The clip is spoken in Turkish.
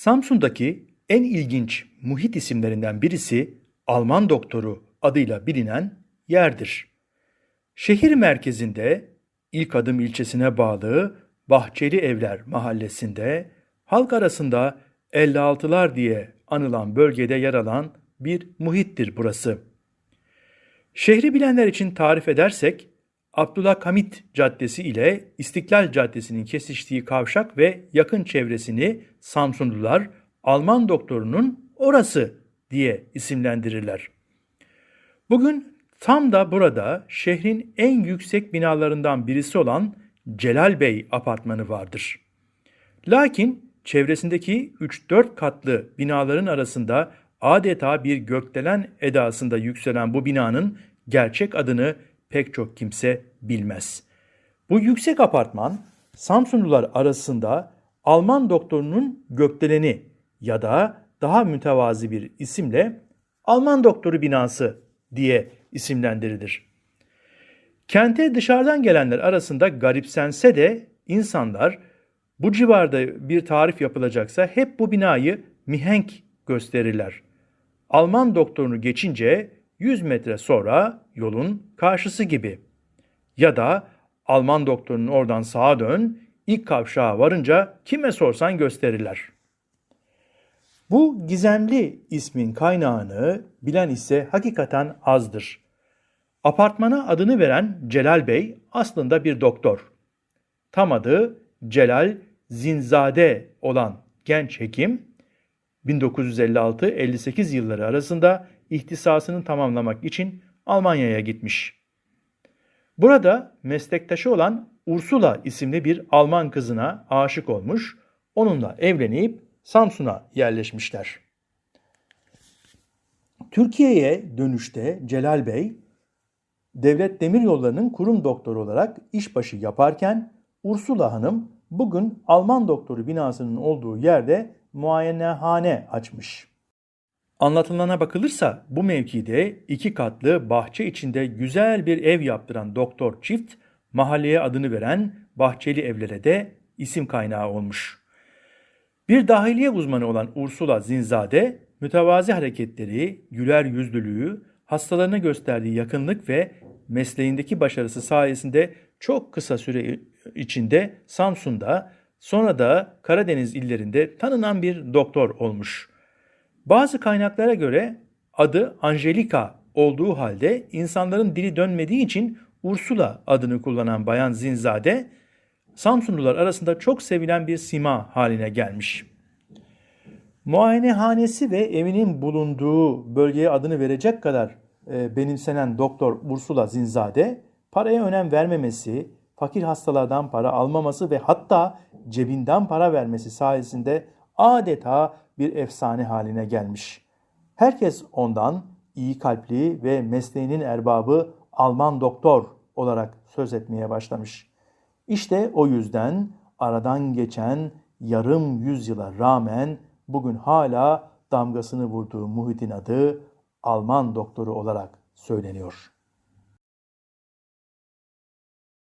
Samsun'daki en ilginç muhit isimlerinden birisi Alman doktoru adıyla bilinen yerdir. Şehir merkezinde ilk adım ilçesine bağlı Bahçeli Evler mahallesinde halk arasında 56'lar diye anılan bölgede yer alan bir muhittir burası. Şehri bilenler için tarif edersek Abdullah Hamit Caddesi ile İstiklal Caddesi'nin kesiştiği kavşak ve yakın çevresini Samsunlular Alman doktorunun orası diye isimlendirirler. Bugün tam da burada şehrin en yüksek binalarından birisi olan Celal Bey apartmanı vardır. Lakin çevresindeki 3-4 katlı binaların arasında adeta bir gökdelen edasında yükselen bu binanın gerçek adını pek çok kimse bilmez. Bu yüksek apartman Samsunlular arasında Alman doktorunun gökdeleni ya da daha mütevazi bir isimle Alman doktoru binası diye isimlendirilir. Kente dışarıdan gelenler arasında garipsense de insanlar bu civarda bir tarif yapılacaksa hep bu binayı mihenk gösterirler. Alman doktorunu geçince 100 metre sonra yolun karşısı gibi. Ya da Alman doktorunun oradan sağa dön, ilk kavşağa varınca kime sorsan gösterirler. Bu gizemli ismin kaynağını bilen ise hakikaten azdır. Apartmana adını veren Celal Bey aslında bir doktor. Tam adı Celal Zinzade olan genç hekim 1956-58 yılları arasında ihtisasını tamamlamak için Almanya'ya gitmiş. Burada meslektaşı olan Ursula isimli bir Alman kızına aşık olmuş, onunla evlenip Samsun'a yerleşmişler. Türkiye'ye dönüşte Celal Bey, Devlet Demiryolları'nın kurum doktoru olarak işbaşı yaparken Ursula Hanım bugün Alman doktoru binasının olduğu yerde muayenehane açmış. Anlatılana bakılırsa bu mevkide iki katlı bahçe içinde güzel bir ev yaptıran doktor çift mahalleye adını veren Bahçeli Evlere de isim kaynağı olmuş. Bir dahiliye uzmanı olan Ursula Zinzade mütevazi hareketleri, güler yüzlülüğü, hastalarına gösterdiği yakınlık ve mesleğindeki başarısı sayesinde çok kısa süre içinde Samsun'da sonra da Karadeniz illerinde tanınan bir doktor olmuş. Bazı kaynaklara göre adı Angelika olduğu halde insanların dili dönmediği için Ursula adını kullanan Bayan Zinzade Samsunlular arasında çok sevilen bir sima haline gelmiş. Muayenehanesi ve evinin bulunduğu bölgeye adını verecek kadar e, benimsenen Doktor Ursula Zinzade paraya önem vermemesi, fakir hastalardan para almaması ve hatta cebinden para vermesi sayesinde adeta bir efsane haline gelmiş. Herkes ondan iyi kalpli ve mesleğinin erbabı Alman doktor olarak söz etmeye başlamış. İşte o yüzden aradan geçen yarım yüzyıla rağmen bugün hala damgasını vurduğu muhitin adı Alman doktoru olarak söyleniyor.